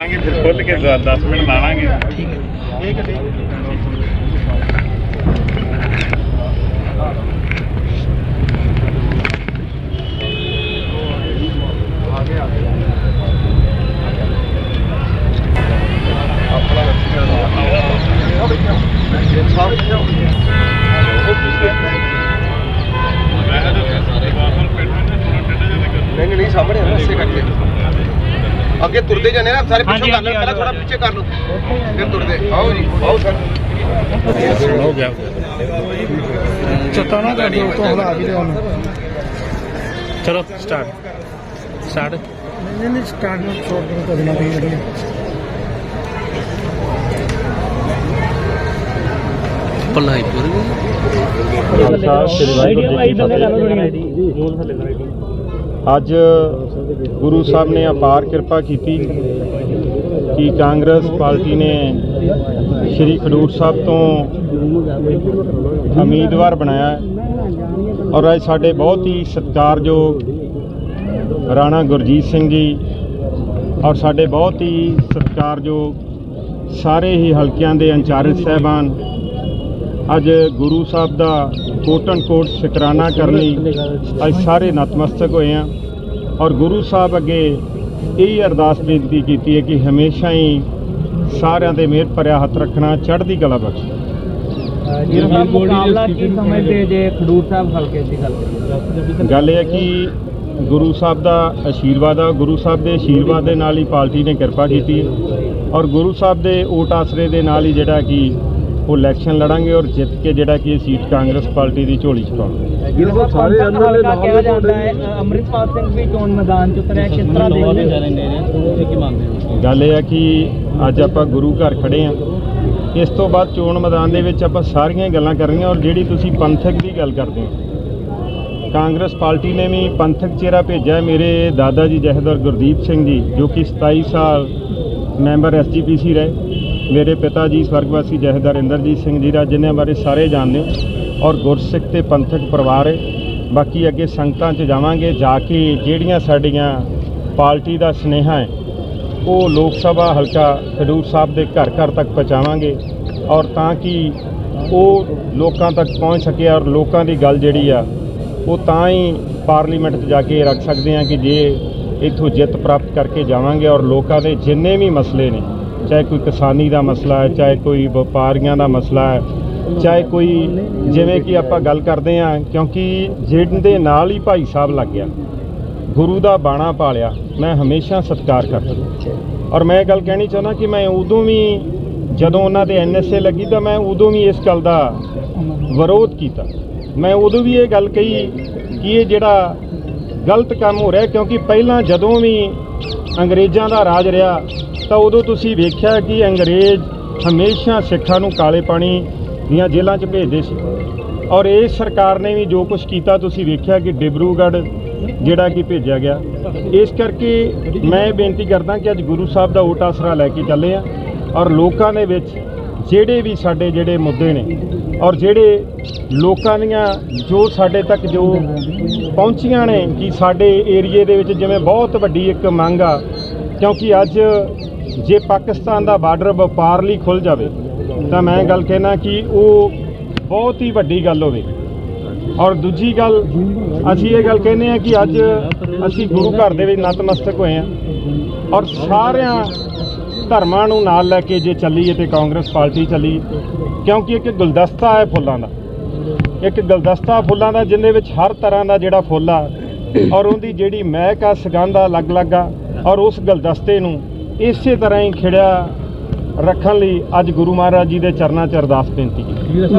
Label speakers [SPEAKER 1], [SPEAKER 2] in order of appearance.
[SPEAKER 1] ਲਾਂਗੇ ਫਿਰ ਖੁੱਲ ਕੇ 10 ਮਿੰਟ ਲਾ ਲਾਂਗੇ
[SPEAKER 2] ਨਹੀਂ ਨਹੀਂ ਨਹੀਂ ਸਾਹਮਣੇ ਆ ਇਸੇ ਕਰਕੇ। ਅੱਗੇ ਤੁਰਦੇ ਜਾਂਦੇ ਨਾ ਸਾਰੇ ਪਿੱਛੋਂ ਕਰ ਲਓ ਪਹਿਲਾਂ ਥੋੜਾ ਪਿੱਛੇ ਕਰ ਲਓ। ਫਿਰ ਤੁਰਦੇ। ਆਓ ਜੀ ਆਓ ਸਰ।
[SPEAKER 1] ਹੋ ਗਿਆ
[SPEAKER 3] ਚਤਾ ਨਾ ਕਰ ਦਿਓ ਤੋਂ ਹਲਾ ਵੀ ਦਿਓ
[SPEAKER 1] ਚਲੋ ਸਟਾਰਟ ਸਟਾਰਟ
[SPEAKER 3] ਨਹੀਂ ਨਹੀਂ ਸਟਾਰਟ ਨੂੰ ਛੋੜ ਦਿਓ ਤਾਂ ਬਿਨਾਂ ਵੀ ਜਿਹੜੀ।
[SPEAKER 4] ਖਾਲਸਾ ਸ੍ਰੀ ਵਾਹਿਗੁਰੂ ਜੀ ਕੀ ਫਤਿਹ ਅੱਜ ਗੁਰੂ ਸਾਹਿਬ ਨੇ ਅਪਾਰ ਕਿਰਪਾ ਕੀਤੀ ਕਿ ਕਾਂਗਰਸ ਪਾਰਟੀ ਨੇ ਸ਼੍ਰੀ ਖਡੂਰ ਸਾਹਿਬ ਤੋਂ ਉਮੀਦਵਾਰ ਬਣਾਇਆ ਔਰ ਅੱਜ ਸਾਡੇ ਬਹੁਤ ਹੀ ਸਤਿਕਾਰਯੋਗ ਰਾਣਾ ਗੁਰਜੀਤ ਸਿੰਘ ਜੀ ਔਰ ਸਾਡੇ ਬਹੁਤ ਹੀ ਸਤਿਕਾਰਯੋਗ ਸਾਰੇ ਹੀ ਹਲਕਿਆਂ ਦੇ ਇੰਚਾਰਜ ਸਹਿਬਾਨ ਅੱਜ ਗੁਰੂ ਸਾਹਿਬ ਦਾ ਕੋਟਨ ਕੋਟ ਸ਼ੁਕਰਾਨਾ ਕਰਨ ਲਈ ਅੱਜ ਸਾਰੇ ਨਤਮਸਤਕ ਹੋਏ ਆ ਔਰ ਗੁਰੂ ਸਾਹਿਬ ਅੱਗੇ ਇਹ ਅਰਦਾਸ ਬੇਨਤੀ ਕੀਤੀ ਹੈ ਕਿ ਹਮੇਸ਼ਾ ਹੀ ਸਾਰਿਆਂ ਦੇ ਮਿਹਰ ਭਰਿਆ ਹੱਥ ਰੱਖਣਾ ਚੜ੍ਹਦੀ ਕਲਾ ਬਖਸ਼
[SPEAKER 5] ਗੱਲ
[SPEAKER 4] ਇਹ ਹੈ ਕਿ ਗੁਰੂ ਸਾਹਿਬ ਦਾ ਆਸ਼ੀਰਵਾਦ ਆ ਗੁਰੂ ਸਾਹਿਬ ਦੇ ਆਸ਼ੀਰਵਾਦ ਦੇ ਨਾਲ ਹੀ ਪਾਰਟੀ ਨੇ ਕਿਰਪਾ ਕੀਤੀ। ਔਰ ਗੁਰੂ ਸਾਹਿਬ ਦੇ ਓਟ ਆਸਰੇ ਦੇ ਨਾਲ ਹੀ ਜਿਹੜਾ ਕਿ ਉਹ ਇਲੈਕਸ਼ਨ ਲੜਾਂਗੇ ਔਰ ਜਿੱਤ ਕੇ ਜਿਹੜਾ ਕਿ ਇਹ ਸੀਟ ਕਾਂਗਰਸ ਪਾਰਟੀ ਦੀ ਝੋਲੀ 'ਚ ਪਾਵਾਂਗੇ
[SPEAKER 5] ਬਿਲਕੁਲ ਸਾਰੇ ਐਮਐਲਏ ਨਾਲ ਕਿਹਾ ਜਾਂਦਾ ਹੈ ਅੰਮ੍ਰਿਤਪਾਲ ਸਿੰਘ ਵੀ ਚੋਣ ਮੈਦਾਨ 'ਚ ਉਤਰਿਆ ਕਿਸ ਤਰ੍ਹਾਂ ਦੇਖਦੇ ਹੋ?
[SPEAKER 4] ਗੱਲ ਇਹ ਹੈ ਕਿ ਅੱਜ ਆਪਾਂ ਗੁਰੂ ਘਰ ਖੜੇ ਆ ਇਸ ਤੋਂ ਬਾਅਦ ਚੋਣ ਮੈਦਾਨ ਦੇ ਵਿੱਚ ਆਪਾਂ ਸਾਰੀਆਂ ਗੱਲਾਂ ਕਰਨੀਆਂ ਔਰ ਜਿਹੜੀ ਤੁਸੀਂ ਪੰਥਕ ਦੀ ਗੱਲ ਕਰਦੇ ਹੋ। ਕਾਂਗਰਸ ਪਾਰਟੀ ਨੇ ਵੀ ਪੰਥਕ ਚਿਹਰਾ ਭੇਜਿਆ ਹੈ। ਮੇਰੇ ਦਾਦਾ ਜੀ ਜਹਦਰ ਗੁਰਦੀਪ ਸਿੰਘ ਜੀ ਜੋ ਕਿ 27 ਸਾਲ ਮੈਂਬਰ ਐਸਜੀਪੀਸੀ ਰਹੇ। ਮੇਰੇ ਪਿਤਾ ਜੀ, ਸਵਰਗਵਾਸੀ ਜਹਦਰ ਇੰਦਰਜੀਤ ਸਿੰਘ ਜੀ ਦਾ, ਜਿਨ੍ਹਾਂ ਬਾਰੇ ਸਾਰੇ ਜਾਣਦੇ ਹੋ ਔਰ ਗੁਰਸਿੱਖ ਤੇ ਪੰਥਕ ਪਰਿਵਾਰ ਹੈ। ਬਾਕੀ ਅੱਗੇ ਸੰਗਤਾਂ 'ਚ ਜਾਵਾਂਗੇ, ਜਾ ਕੇ ਜਿਹੜੀਆਂ ਸਾਡੀਆਂ ਪਾਰਟੀ ਦਾ ਸੁਨੇਹਾ ਹੈ, ਉਹ ਲੋਕ ਸਭਾ ਹਲਕਾ ਖਡੂਰ ਸਾਹਿਬ ਦੇ ਘਰ ਘਰ ਤੱਕ ਪਹੁੰਚਾਵਾਂਗੇ ਔਰ ਤਾਂ ਕਿ ਉਹ ਲੋਕਾਂ ਤੱਕ ਪਹੁੰਚ ਸਕੇ ਔਰ ਲੋਕਾਂ ਦੀ ਗੱਲ ਜਿਹੜੀ ਆ, ਉਹ ਤਾਂ ਹੀ ਪਾਰਲੀਮੈਂਟ 'ਚ ਜਾ ਕੇ ਰੱਖ ਸਕਦੇ ਆ ਕਿ ਜੇ ਇੱਥੋਂ ਜਿੱਤ ਪ੍ਰਾਪਤ ਕਰਕੇ ਜਾਵਾਂਗੇ ਔਰ ਲੋਕਾਂ ਦੇ ਜਿੰਨੇ ਵੀ ਮਸਲੇ ਨੇ ਚਾਹੇ ਕੋਈ ਕਿਸਾਨੀ ਦਾ ਮਸਲਾ ਹੈ, ਚਾਹੇ ਕੋਈ ਵਪਾਰੀਆਂ ਦਾ ਮਸਲਾ ਹੈ, ਚਾਹੇ ਕੋਈ ਜਿਵੇਂ ਕਿ ਆਪਾਂ ਗੱਲ ਕਰਦੇ ਆ ਕਿਉਂਕਿ ਜਿਹਦੇ ਨਾਲ ਹੀ ਭਾਈ ਸਾਹਿਬ ਲੱਗ ਗਿਆ, ਗੁਰੂ ਦਾ ਬਾਣਾ ਪਾਲਿਆ, ਮੈਂ ਹਮੇਸ਼ਾ ਸਤਿਕਾਰ ਕਰਦਾ। ਔਰ ਮੈਂ ਇਹ ਗੱਲ ਕਹਿਣੀ ਚਾਹੁੰਦਾ ਕਿ ਮੈਂ ਉਦੋਂ ਵੀ ਜਦੋਂ ਉਹਨਾਂ ਦੇ ਐਨਐਸਏ ਲੱਗੀ ਤਾਂ ਮੈਂ ਉਦੋਂ ਵੀ ਇਸ ਗੱਲ ਦਾ ਵਿਰੋਧ ਕੀਤਾ। ਮੈਂ ਉਦੋਂ ਵੀ ਇਹ ਗੱਲ ਕਹੀ ਕਿ ਇਹ ਜਿਹੜਾ ਗਲਤ ਕੰਮ ਹੋ ਰਿਹਾ ਕਿਉਂਕਿ ਪਹਿਲਾਂ ਜਦੋਂ ਵੀ ਅੰਗਰੇਜ਼ਾਂ ਦਾ ਰਾਜ ਰਿਹਾ, ਤਾਂ ਉਦੋਂ ਤੁਸੀਂ ਵੇਖਿਆ ਕਿ ਅੰਗਰੇਜ਼ ਹਮੇਸ਼ਾ ਸਿੱਖਾਂ ਨੂੰ ਕਾਲੇ ਪਾਣੀ ਦੀਆਂ ਜੇਲ੍ਹਾਂ 'ਚ ਭੇਜਦੇ ਸੀ। ਔਰ ਇਸ ਸਰਕਾਰ ਨੇ ਵੀ ਜੋ ਕੁਝ ਕੀਤਾ, ਤੁਸੀਂ ਵੇਖਿਆ ਕਿ ਡਿਬਰੂਗੜ੍ਹ ਜਿਹੜਾ ਕਿ ਭੇਜਿਆ ਗਿਆ। ਇਸ ਕਰਕੇ ਮੈਂ ਇਹ ਬੇਨਤੀ ਕਰਦਾ ਕਿ ਅੱਜ ਗੁਰੂ ਸਾਹਿਬ ਦਾ ਓਟ ਆਸਰਾ ਲੈ ਕੇ ਚੱਲੇ ਆ ਔਰ ਲੋਕਾਂ ਦੇ ਵਿੱਚ ਜਿਹੜੇ ਵੀ ਸਾਡੇ ਜਿਹੜੇ ਮੁੱਦੇ ਨੇ ਔਰ ਜਿਹੜੇ ਲੋਕਾਂ ਦੀਆਂ ਜੋ ਸਾਡੇ ਤੱਕ ਜੋ ਪਹੁੰਚੀਆਂ ਨੇ ਕਿ ਸਾਡੇ ਏਰੀਏ ਦੇ ਵਿੱਚ ਜਿਵੇਂ ਬਹੁਤ ਵੱਡੀ ਇੱਕ ਮੰਗ ਆ, ਕਿਉਂਕਿ ਅੱਜ ਜੇ ਪਾਕਿਸਤਾਨ ਦਾ ਬਾਰਡਰ ਵਪਾਰ ਲਈ ਖੁੱਲ ਜਾਵੇ, ਤਾਂ ਮੈਂ ਗੱਲ ਕਹਿਣਾ ਕਿ ਉਹ ਬਹੁਤ ਹੀ ਵੱਡੀ ਗੱਲ ਹੋਵੇ। ਔਰ ਦੂਜੀ ਗੱਲ, ਅਸੀਂ ਇਹ ਗੱਲ ਕਹਿੰਦੇ ਆ ਕਿ ਅੱਜ ਅਸੀਂ ਗੁਰੂ ਘਰ ਦੇ ਵਿੱਚ ਨਤਮਸਤਕ ਹੋਏ ਆ ਔਰ ਸਾਰਿਆਂ ਧਰਮਾਂ ਨੂੰ ਨਾਲ ਲੈ ਕੇ ਜੇ ਚੱਲੀਏ ਤੇ ਕਾਂਗਰਸ ਪਾਰਟੀ ਚੱਲੀ, ਕਿਉਂਕਿ ਇੱਕ ਗੁਲਦਸਤਾ ਹੈ ਫੁੱਲਾਂ ਦਾ। ਇੱਕ ਗੁਲਦਸਤਾ ਫੁੱਲਾਂ ਦਾ ਜਿੰਦੇ ਵਿੱਚ ਹਰ ਤਰ੍ਹਾਂ ਦਾ ਜਿਹੜਾ ਫੁੱਲ ਆ, ਔਰ ਉਹਦੀ ਜਿਹੜੀ ਮਹਿਕ ਆ, ਸੁਗੰਧ ਆ, ਅਲੱਗ-ਅਲੱਗ ਆ, ਔਰ ਉਸ ਗੁਲਦਸਤੇ ਨੂੰ ਇਸੇ ਤਰ੍ਹਾਂ ਹੀ ਖਿੜਿਆ ਰੱਖਣ ਲਈ ਅੱਜ ਗੁਰੂ ਮਹਾਰਾਜ ਜੀ ਦੇ ਚਰਨਾਂ 'ਚ ਅਰਦਾਸ ਬੇਨਤੀ ਕੀਤੀ।